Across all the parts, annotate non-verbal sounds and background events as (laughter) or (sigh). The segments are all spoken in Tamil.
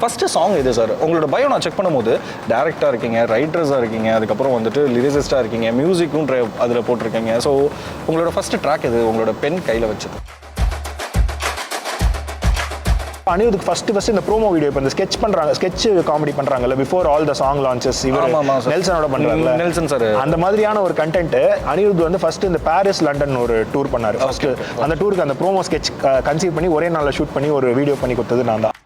ஃபஸ்ட்டு சாங் இது சார் உங்களோட பயோ நான் செக் பண்ணும்போது டேரக்டாக இருக்கீங்க ரைட்டர்ஸாக இருக்கீங்க அதுக்கப்புறம் வந்துட்டு லிரிசிஸ்டாக இருக்கீங்க மியூசிக்கும் ட்ரை அதில் போட்டிருக்கீங்க. ஸோ உங்களோட ஃபஸ்ட்டு ட்ராக் இது உங்களோட பென் கையில் வச்சது. அனிருத்துக்கு ஃபர்ஸ்ட் ஃபர்ஸ்ட் இந்த ப்ரோமோ வீடியோ இப்போ இந்த ஸ்கெச் பண்றாங்க ஸ்கெச் காமெடி பண்றாங்கல்ல before all the song launches இவர். நெல்சனோட பண்றாங்கல்ல ம், நெல்சன் sir. அந்த மாதிரியான ஒரு கண்டென்ட் அனிருத் வந்து ஃபர்ஸ்ட் இந்த பாரிஸ் லண்டன் ஒரு டூர் பண்ணாரு. ஃபர்ஸ்ட் அந்த டூருக்கு அந்த ப்ரோமோ ஸ்கெச் கன்சீவ் பண்ணி ஒரே நாளில் ஷூட் பண்ணி ஒரு வீடியோ பண்ணி கொடுத்தது நான் தான்.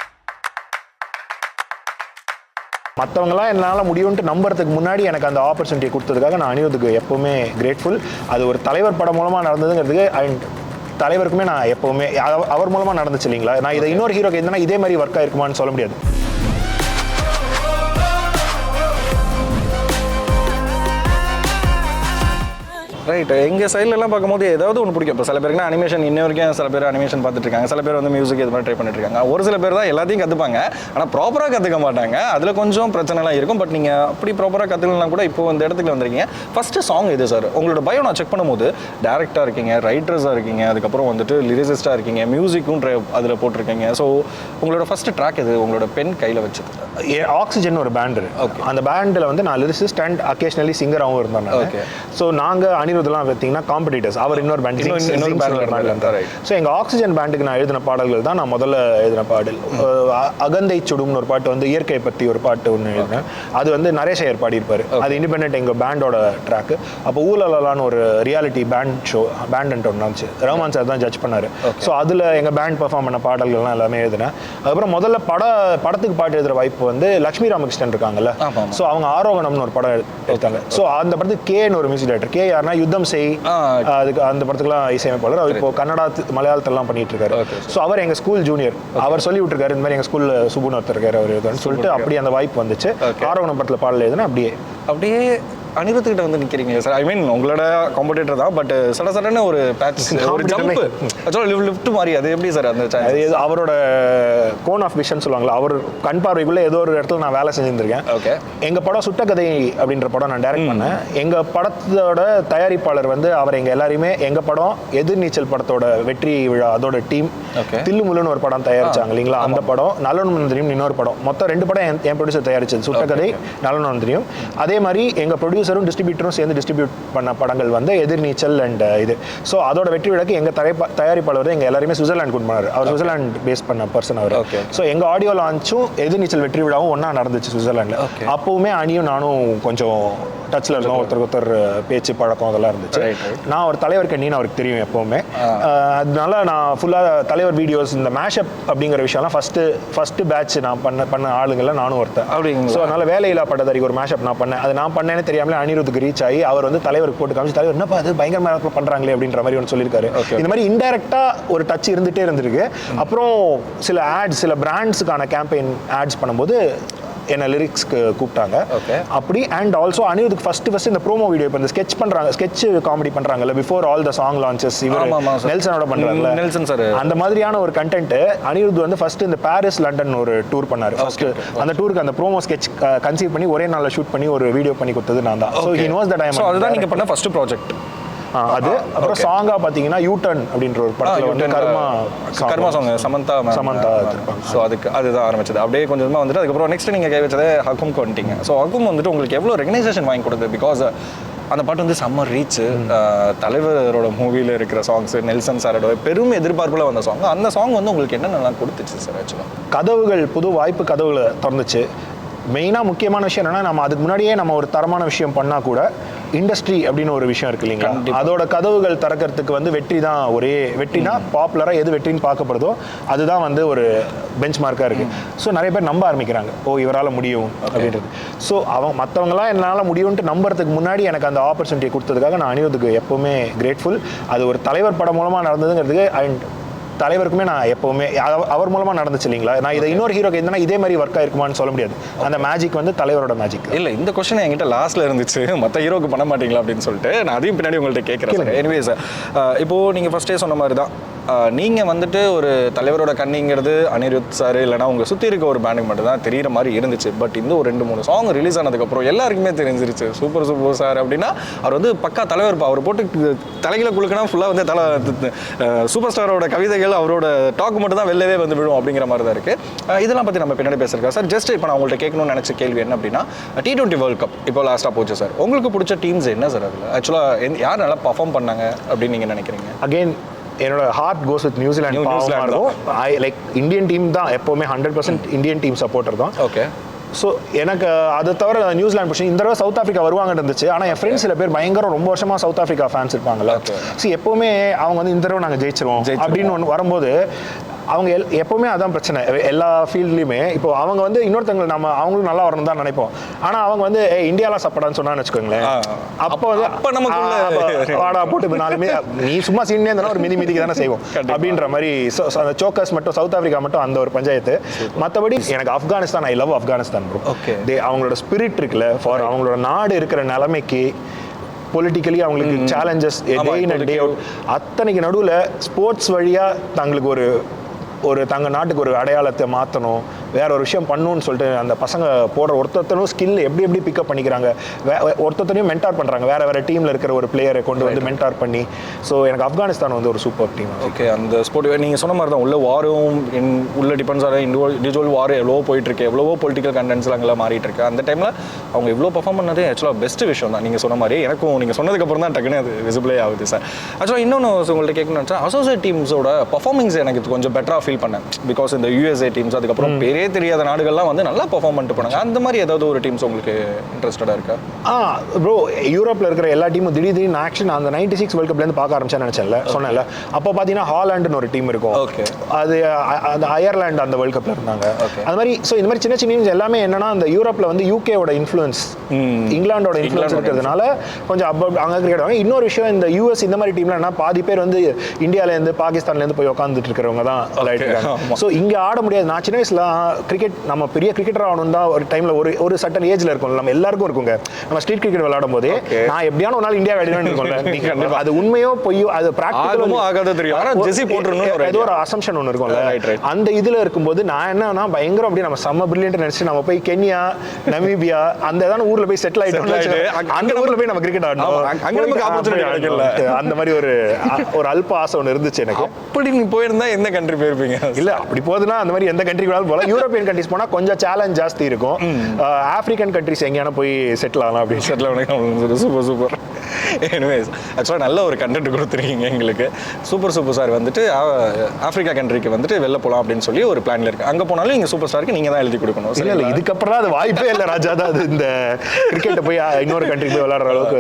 மற்றவங்களாம் என்னால் முடியும்ட்டு நம்புறதுக்கு முன்னாடி எனக்கு அந்த ஆப்பர்ச்சுனிட்டி கொடுத்ததுக்காக நான் அனிருத்துக்கு எப்பவுமே கிரேட்ஃபுல் அது ஒரு தலைவர் படம் மூலமாக நடந்ததுங்கிறதுக்கு அண்ட் தலைவருக்குமே நான் எப்பவுமே அவ- அவர் மூலமாக நடந்துச்சு இல்லைங்களா? நான் இதை இன்னொரு ஹீரோக்கு இருந்தால் இதே மாதிரி ஒர்க் ஆயிருக்குமான்னு சொல்ல முடியாது. ரைட் எங்கள் சைட்லலாம் பார்க்கும்போது ஏதாவது ஒன்று பிடிக்கும். இப்போ சில பேருக்கு அனிமேஷன் இன்ன வரைக்கும் சில பேர் அனிமேஷன் பார்த்துட்டு இருக்காங்க சில பேர் வந்து மியூசிக் இது மாதிரி ட்ரை பண்ணிட்டு இருக்காங்க ஒரு சில பேர் தான் எல்லாத்தையும் கற்றுப்பாங்க ஆனால் ப்ராப்பராக கற்றுக்க மாட்டாங்க. அதில் கொஞ்சம் பிரச்சனைலாம் இருக்கும். பட் நீங்கள் அப்படி ப்ராப்பராக கற்றுக்கலாம் கூட இப்போ இந்த இடத்துக்கு வந்திருக்கீங்க. ஃபஸ்ட்டு சாங் இது சார் உங்களோட பயோ நான் செக் பண்ணும்போது டேரக்டாக இருக்கீங்க ரைட்டர்ஸாக இருக்கீங்க அதுக்கப்புறம் வந்துட்டு லிரிசிஸ்டாக இருக்கீங்க மியூசிக்கும் ட்ரை அதில் போட்டிருக்கீங்க. ஸோ உங்களோட ஃபஸ்ட்டு ட்ராக் இது உங்களோட பென் கையில் வச்சது. ஆக்சிஜன் ஒரு பேண்ட் Okay. அந்த பேண்டில் வந்து நான் லிரிசிஸ்ட் அண்ட் அக்கேஷனலி சிங்கராகவும் இருந்தேன் Okay. ஸோ நாங்கள் அனிருத்லாம் பார்த்தீங்கன்னா காம்படிட்டர்ஸ் அவர் இன்னொரு பேண்ட் இன்னொரு-. Right. ஸோ எங்கள் ஆக்சிஜன் பேண்டுக்கு நான் எழுதின பாடல்கள் தான் நான் முதல்ல எழுதின பாடல். அகந்தை சுடும்னு ஒரு பாட்டு வந்து இயற்கை பற்றி ஒரு பாட்டு ஒன்று எழுதினேன் அது வந்து நரேஷ் ஐயர் பாடியிருப்பாரு. அது இண்டிபெண்ட் எங்கள் பேண்டோட ட்ராக்கு அப்போ ஊழலான்னு ஒரு ரியாலிட்டி பேண்ட் ஷோ பேண்ட் ஒன்று இருந்துச்சு ரஹ்மான் சார் தான் ஜட்ஜ் பண்ணாரு. ஸோ அதில் எங்கள் பேண்ட் பெர்ஃபார்ம் பண்ண பாடல்கள்லாம் எல்லாமே எழுதினேன் அதுக்கப்புறம் முதல்ல பட படத்துக்கு பாட்டு எழுதுகிற வாய்ப்பு வந்து லட்சுமி ராமகிருஷ்ணன் இருக்காங்கல்ல. ஸோ அவங்க ஆரோகணம்னு ஒரு படம் எடுத்தாங்க. ஸோ அந்த படத்துக்கு கேன்னு ஒரு மியூசிக் டைரக்டர் கே யாருன்னா யுத்தம் செய். அதுக்கு அந்த படத்துக்குலாம் இசையமைப்பாளர். அவர் இப்போ கன்னடா மலையாளத்திலாம் பண்ணிட்டு இருக்காரு. ஸோ அவர் எங்க ஸ்கூல் ஜூனியர் அவர் சொல்லி விட்டுருக்காரு இந்த மாதிரி எங்க ஸ்கூல்ல சுபுன் ஒருத்தர் இருக்காரு அவர் சொல்லிட்டு அப்படி அந்த வாய்ப்பு வந்துச்சு. ஆரோகணம் படத்துல பாடல எழுதுனா அப்படியே. அப்படியே அனிருத்துக்கிட்ட வந்து நிற்கிறீங்க சார் ஐ மீன் உங்களோட காம்படிட்டர் தான் பட் சட சடன்னு ஒரு பேட்ச் (laughs) ஒரு ஜம்ப் ஆக்சுவலாக லிஃப்ட் மாதிரி அது எப்படி சார் அந்த அவரோட கோன் ஆஃப் விஷன் சொல்லுவாங்கல்ல அவர் கண் பார்வைக்குள்ள ஏதோ ஒரு இடத்துல நான் வேலை செஞ்சிருந்திருக்கேன். ஓகே எங்க படம் சுட்ட கதை அப்படின்ற படம் நான் டைரக்ட் பண்ணேன். எங்க படத்தோட தயாரிப்பாளர் வந்து அவர் எங்க எல்லாரையுமே எங்க படம் எதிர்நீச்சல் படத்தோட வெற்றி விழா அதோட டீம். தில்லுமுல்லுன்னு ஒரு படம் தயாரிச்சாங்க இல்லைங்களா? அந்த படம் நலன் மந்திரியும் இன்னொரு படம். மொத்தம் ரெண்டு படம் என்- ப்ரொடியூசர் தயாரிச்சது. சுட்ட கதை நலன் மந்திரியும் அதே மாதிரி எங்க ப்ரொடியூசரும் டிஸ்ட்ரிபியூட்டரும் சேர்ந்து டிஸ்ட்ரிபியூட் பண்ண படங்கள் வந்து எதிர்நீச்சல் அண்ட் இது. ஸோ அதோட வெற்றி விழாக்கு எங்க தயாரிப்பா தயாரிப்பாளர் வந்து எங்க எல்லாரையுமே சுவிட்சர்லாந்து கொண்டு போனார். அவர் சுவிட்சர்லாந்து பேஸ் பண்ண பர்சன் அவர். ஸோ எங்க ஆடியோ லான்ச்சும் எதிர்நீச்சல் வெற்றி விழாவும் ஒண்ணா நடந்துச்சு சுவிட்சர்லாண்டில். அப்பவுமே அணியும் நானும் கொஞ்சம் டச்சில் இருக்கோம் ஒருத்தருக்கு ஒருத்தர் பேச்சு பழக்கம் அதெல்லாம் இருந்துச்சு. நான் ஒரு தலைவர் கண்ணின்னு அவருக்கு தெரியும் எப்பவுமே. அதனால நான் ஃபுல்லாக தலைவர் வீடியோஸ் இந்த மேஷப் அப்படிங்கிற விஷயம்லாம் ஃபர்ஸ்ட் ஃபர்ஸ்ட் பேட்ச் நான் பண்ண பண்ண ஆளுங்கள்ல நானும் ஒருத்தன்? ஸோ அதனால வேலையில்லா பட்டதாரிக்கு ஒரு மேஷப் நான் பண்ணேன். அது நான் பண்ணேன்னு தெரியாமலே அனிருத்துக்கு ரீச் ஆகி அவர் வந்து தலைவருக்கு போட்டு காமிச்சு தலைவர் என்னப்பா அது பயங்கரமாக பண்றாங்களே அப்படின்ற மாதிரி ஒன்று சொல்லியிருக்காரு. இந்த மாதிரி இன்டெரக்டா ஒரு டச் இருந்துட்டே இருந்திருக்கு. அப்புறம் சில ஆட்ஸ் சில பிராண்ட்ஸுக்கான கேம்பெயின் ஆட்ஸ் பண்ணும்போது என்ன லிரிக்ஸ்க்கு கூப்பிட்டாங்க. அப்படி அண்ட் ஆல்சோ அனிருத்துக்கு ஃபர்ஸ்ட் ஃபர்ஸ்ட் இந்த ப்ரோமோ வீடியோ இப்போ இந்த ஸ்கெச் பண்றாங்க ஸ்கெச் காமெடி பண்றாங்கல்ல before all the song launches இவர். நெல்சனோட பண்றாங்கல்ல ம், நெல்சன் sir. அந்த மாதிரியான ஒரு கண்டென்ட் அனிருத் வந்து ஃபர்ஸ்ட் இந்த பாரிஸ் லண்டன் ஒரு டூர் பண்ணாரு. ஃபர்ஸ்ட் அந்த டூருக்கு அந்த ப்ரோமோ ஸ்கெச் கன்சீவ் பண்ணி ஒரே நாள்ல ஷூட் பண்ணி ஒரு வீடியோ பண்ணி கொடுத்தது நான் தான். So he knows that I அதுதான் நீங்கள் பண்ண ஃபர்ஸ்ட் ப்ராஜெக்ட் அது? அப்புறம் சாங்கா பாத்தீங்கன்னா யூட்டன் அப்படின்ற ஒரு படத்துல வந்து karma. Karma song Samantha. Samantha. So அதுக்கு அதுதான் ஆரம்பிச்சது. அப்படியே கொஞ்சம் கொஞ்சமாக வந்துட்டு அதுக்கப்புறம் நெக்ஸ்ட் நீங்கள் கை வச்சதே ஹக்கும்க்கு வந்துட்டீங்க ஸோ ஹக்கும் வந்துட்டு உங்களுக்கு எவ்வளோ ரெகனைசேஷன் வாங்கி கொடுக்குது? பிகாஸ் அந்த பாட்டு வந்து செம்ம ரீச் தலைவரோட மூவியில் இருக்கிற சாங்ஸ் நெல்சன் சாரோட பெரும் எதிர்பார்ப்புல வந்த சாங் அந்த சாங் வந்து உங்களுக்கு என்ன நல்லா கொடுத்துச்சு சார் ஆக்சுவலாக கதவுகள் புது வாய்ப்பு கதவுகளை திறந்துச்சு. மெயினாக முக்கியமான விஷயம் என்னன்னா நம்ம அதுக்கு முன்னாடியே நம்ம ஒரு தரமான விஷயம் பண்ணா கூட இண்டஸ்ட்ரி அப்படின்னு ஒரு விஷயம் இருக்கு இல்லைங்களா? அதோட கதவுகள் திறக்கிறதுக்கு வந்து வெற்றி தான் ஒரே வெற்றினா பாப்புலராக எது வெற்றின்னு பார்க்கப்படுதோ அதுதான் வந்து ஒரு பெஞ்ச் மார்க்காக இருக்கு ஸோ நிறைய பேர் நம்ப ஆரம்பிக்கிறாங்க. ஓ இவரால் முடியும் அப்படின்றது. ஸோ அவங்க மற்றவங்களாம் என்னால் முடியும்ட்டு நம்புறதுக்கு முன்னாடி எனக்கு அந்த ஆப்பர்ச்சுனிட்டி கொடுத்ததுக்காக நான் அனிருத்துக்கு எப்பவுமே கிரேட்ஃபுல் அது ஒரு தலைவர் படம் மூலமாக நடந்ததுங்கிறதுக்கு அண்ட் தலைவருக்குமே நான் எப்பவுமே அவ- அவர் மூலமா நடந்துச்சு இல்லைங்களா? நான் இதை இன்னொரு ஹீரோக்கு இருந்தா இதே மாதிரி ஒர்க் ஆயிருக்குமான்னு சொல்ல முடியாது. அந்த மேஜிக் வந்து தலைவரோட மேஜிக் இல்லை இந்த கொஸ்டின் என்கிட்ட லாஸ்ட்ல இருந்துச்சு? மற்ற ஹீரோக்கு பண்ண மாட்டீங்களா அப்படின்னு சொல்லிட்டு நான் அதையும் பின்னாடி உங்கள்கிட்ட கேட்குறேன் சார் எனிவே சார் இப்போ நீங்கள் ஃபஸ்ட்டே சொன்ன மாதிரி தான் நீங்கள் வந்துட்டு ஒரு தலைவரோட கண்ணிங்கிறது அனிருத் சார் இல்லைனா உங்கள் சுற்றி இருக்க ஒரு பேண்டுக்கு மட்டும் தான் தெரியிற மாதிரி இருந்துச்சு. பட் இந்த ஒரு ரெண்டு மூணு சாங் ரிலீஸ் ஆனதுக்கப்புறம் எல்லாருக்குமே தெரிஞ்சிருச்சு. சூப்பர் சூப்பர் சார் அப்படின்னா அவர் வந்து பக்கா தலைவர் பா. அவர் போட்டு தலைகளை குழுக்கினா ஃபுல்லாக வந்து தலை சூப்பர் ஸ்டாரோட கவிதைகள் அவரோட டாக் மட்டும் தான் வெளிலவே வந்து விழும் அப்படிங்கிற மாதிரி தான் இருக்குது இதெல்லாம் பற்றி நம்ம பின்னாடி பேசுறோம் சார் ஜஸ்ட் இப்போ நான் உங்கள்கிட்ட கேட்கணும்னு நினச்ச கேள்வி என்ன அப்படின்னா டி டுவெண்ட்டி வேர்ல்ட் கப் இப்போ லாஸ்ட்டாக போச்சு சார் உங்களுக்கு பிடிச்ச டீம்ஸ் என்ன சார் அதில்? ஆக்சுவலாக யார் நல்லா பர்ஃபார்ம் பண்ணாங்க அப்படின்னு நீங்கள் நினைக்கிறீங்க? அகைன் என்னோட heart goes with New Zealand new- பாவமா நியூசிலாந்து இருக்கும். ஐ லைக் இந்தியன் டீம் தான் எப்போவுமே hundred percent Indian team supporter தான். ஓகே ஸோ எனக்கு அதை தவிர நியூசிலாந்து பிடிச்சி இந்த தடவை சவுத் ஆஃப்ரிக்கா வருவாங்கன்னு இருந்துச்சு. ஆனால் என் ஃப்ரெண்ட்ஸ் சில பேர் பயங்கரம் ரொம்ப வருஷமா சவுத் ஆஃப்ரிக்கா ஃபேன்ஸ் இருப்பாங்கல்ல. Okay. சி எப்போவுமே அவங்க வந்து இந்த தடவை நாங்கள் ஜெயிச்சிருவோம் ஜெயிச்சிருவோம். அப்படின்னு ஒன்று வரும்போது அவங்க எல் எப்போவுமே அதான் பிரச்சனை. எல்லா ஃபீல்ட்லையுமே இப்போ அவங்க வந்து இன்னொருத்தவங்க நம்ம அவங்களும் நல்லா வரணும் தான் நினைப்போம். ஆனால் அவங்க வந்து ஏ இந்தியாலாம் சப்படான்னு சொன்னான்னு வச்சுக்கோங்களேன். அப்போ வந்து அப்ப அப்ப வாடா போட்டு இப்ப நாலுமே நீ சும்மா சீனியே இருந்தாலும் ஒரு மிதி மிதிக்கு தானே செய்வோம். அப்படின்ற மாதிரி அந்த சோக்கர்ஸ் மட்டும் சவுத் ஆஃப்ரிக்கா மட்டும் அந்த ஒரு பஞ்சாயத்து. மற்றபடி எனக்கு Afghanistan I love Afghanistan bro. They அவங்களோட ஸ்பிரிட் இருக்குல்ல ஃபார் அவங்களோட நாடு இருக்கிற நிலைமைக்கு பொலிட்டிக்கலி அவங்களுக்கு சேலஞ்சஸ் டே இன் டே அவுட் அத்தனைக்கு நடுவில் ஸ்போர்ட்ஸ் வழியாக தங்களுக்கு ஒரு ஒரு தங்கள் நாட்டுக்கு ஒரு அடையாளத்தை மாற்றணும் வேற ஒரு விஷயம் பண்ணணும்னு சொல்லிட்டு அந்த பசங்க போடுற ஒருத்தரும் ஸ்கில் எப்படி எப்படி பிக்கப் பண்ணிக்கிறாங்க. வே- ஒருத்தரையும் மென்டார் பண்ணுறாங்க வேற வேற டீமில் இருக்கிற ஒரு பிளேயரை கொண்டு வந்து மென்டார் பண்ணி. ஸோ எனக்கு ஆப்கானிஸ்தான் வந்து ஒரு சூப்பர் டீம் ஓகே அந்த ஸ்போர்ட் நீங்கள் சொன்ன மாதிரி தான் உள்ள வாரும் உள்ள டிபெண்ட்ஸ் ஆகிற இண்டிவிஜுவல் வார் எவ்வளோ போயிட்டு இருக்கு எவ்வளவோ பொலிட்டிக்கல் கண்டென்ட்ஸ்லாம் அங்கெல்லாம் மாறிட்டு இருக்கு அந்த டைமில் அவங்க இவ்வளோ பர்ஃபார்ம் பண்ணது ஆக்சுவலாக பெஸ்ட் விஷயம் தான். நீங்கள் சொன்ன மாதிரி எனக்கும் நீங்கள் சொன்னதுக்கப்புறம் தான் டக்குன்னு அது விசிபிளே ஆகுது சார் ஆக்சுவலாக இன்னொன்று உங்கள்கிட்ட கேட்கணும்னு நினச்சா அசோசியேட் டீம்ஸோட பர்ஃபார்மிங்ஸ் எனக்கு கொஞ்சம் பெட்டராக ஃபீல் பண்ணேன். பிகாஸ் இந்த யூஎஸ்ஏ டீம்ஸ் அதுக்கப்புறம் பேரே தெரியாத நாடுகள்லாம் வந்து நல்லா பர்ஃபார்ம் பண்ணிட்டு போனாங்க. அந்த மாதிரி ஏதாவது ஒரு டீம்ஸ் உங்களுக்கு இன்ட்ரெஸ்டடாக இருக்கா? ஆ ப்ரோ யூரோப்ல இருக்கிற எல்லா டீமும் திடீர் திடீர்னு ஆக்ஷன் அந்த நைன்டி சிக்ஸ் வேர்ல்ட் கப்லேருந்து பார்க்க ஆரம்பிச்சேன்னு நினச்சேன்ல சொன்னேன்ல. அப்போ பார்த்தீங்கன்னா ஹாலாண்டுன்னு ஒரு டீம் இருக்கும். Okay. அது அந்த அயர்லாந்து அந்த வேர்ல்ட் கப்ல இருந்தாங்க. அது மாதிரி ஸோ இந்த மாதிரி சின்ன சின்ன teams எல்லாமே என்னன்னா அந்த யூரோப்ல வந்து யூகேவோட இன்ஃப்ளூயன்ஸ் இங்கிலாண்டோட இன்ஃப்ளூயன்ஸ் இருக்கிறதுனால கொஞ்சம் அப்போ அங்கே கிரிக்கெட் வாங்க. இன்னொரு விஷயம் இந்த யூஎஸ் இந்த மாதிரி டீம்ல என்ன பாதி பேர் வந்து இந்தியாவிலேருந்து பாகிஸ்தான்லேருந்து போய் உட்காந்துட்டு இருக்கிறவங்க தான் விளையாட்டு ஸோ இங்கே ஆட முடியாது. நான் சின்ன வயசுல கிரிக்கெட் நம்ம பெரிய கிரிக்கெட்டர் ஆகணும் தான் ஒரு டைம்ல ஒரு ஒரு சட்டன் ஏஜ்ல இருக்கும் நம்ம எல்லாருக்கும் இருக்குங்க நம்ம ஸ்ட்ரீட் கிரிக்கெட் விளையாடும் போது. நான் எப்படியான ஒரு நாள் இந்தியா விளையாடணும்னு இருக்கும்ல. (laughs) அது உண்மையோ பொய்யோ அது ஆகுமோ ப்ராக்டிகலோ ஆகாதோ தெரியும். ஏதோ. ஒரு அசம்ஷன் ஒன்று இருக்கும்ல. அந்த இதுல இருக்கும்போது நான் என்னன்னா பயங்கரம் அப்படி நம்ம செம்ம பிரில்லியன்ட் நினைச்சு நம்ம போய் கென்யா நமீபியா அந்த ஏதாவது ஊர்ல போய் செட்டில் அங்க- அந்த ஊர்ல போய் நம்ம கிரிக்கெட் ஆடணும் அங்க- நமக்கு. கிடைக்கும்ல. அந்த மாதிரி ஒரு ஒரு அல்ப ஆசை ஒன்று இருந்துச்சு எனக்கு அப்படி நீ போயிருந்தா எந்த கண்ட்ரி போயிருப்பீங்க இல்ல அப்படி போகுதுன்னா அந்த மாதிரி எந்த கண்ட்ரி வேணாலும் போகலாம் யூரோப்பியன் கண்ட்ரிஸ் போனா கொஞ்சம் சேலஞ்ச் ஜாஸ்தி இருக்கும். ஆப்பிரிக்கன் கண்ட்ரிஸ் எங்கேயான போய் செட்டில் ஆகலாம் அப்படின்னு. செட்டில் உனக்கு சூப்பர் சூப்பர். எனிவேஸ் ஆக்சுவலாக நல்ல ஒரு கண்டென்ட் கொடுத்துருக்கீங்க எங்களுக்கு. சூப்பர் சூப்பர் ஸ்டார் வந்துட்டு ஆ- ஆப்பிரிக்கா கண்ட்ரிக்கு வந்துட்டு வெளில போகலாம் அப்படின்னு சொல்லி ஒரு பிளான்ல இருக்கு. அங்கே போனாலும் நீங்கள் சூப்பர் ஸ்டாருக்கு நீங்கள் தான் எழுதி கொடுக்கணும் இல்ல இல்ல? இதுக்கப்புறம் அது வாய்ப்பே இல்ல ராஜா. தான் அது இந்த கிரிக்கெட்டை போய் இன்னொரு கண்ட்ரி போய் விளையாடுற அளவுக்கு